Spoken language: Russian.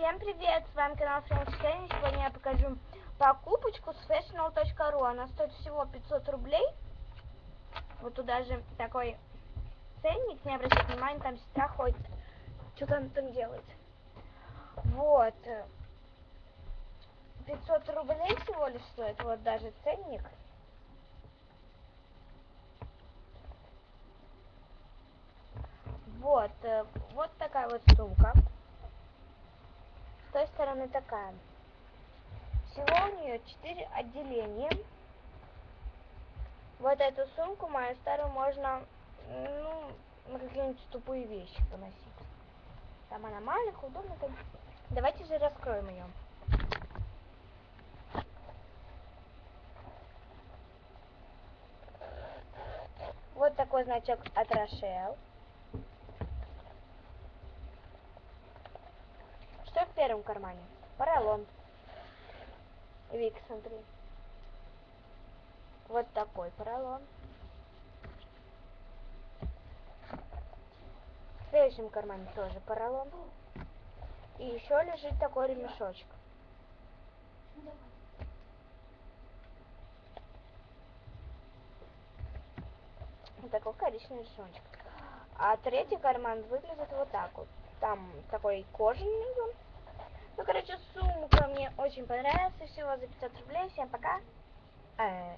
Всем привет, с вами канал Фрэнк Кенни. Сегодня я покажу покупочку с fashional.ru. Она стоит всего 500 рублей. Вот туда же такой ценник, не обращайте внимания, там сестра ходит. Что-то она там делает. Вот. 500 рублей всего лишь стоит, вот даже ценник. Вот, э, вот такая вот сумка. Стороны такая. Всего у нее 4 отделения. Вот эту сумку, мою старую, можно, ну, на какие-нибудь тупые вещи поносить. Там она маленькая, удобная. Там... Давайте же раскроем ее. Вот такой значок от Рошел. Что в первом кармане? Поролон. Вик, смотри. Вот такой поролон. В следующем кармане тоже поролон. И еще лежит такой ремешочек. Вот такой коричневый ремешочек. А третий карман выглядит вот так вот. Там такой кожаный. Короче, сумка мне очень понравилась. Всего за 500 рублей. Всем пока. Э,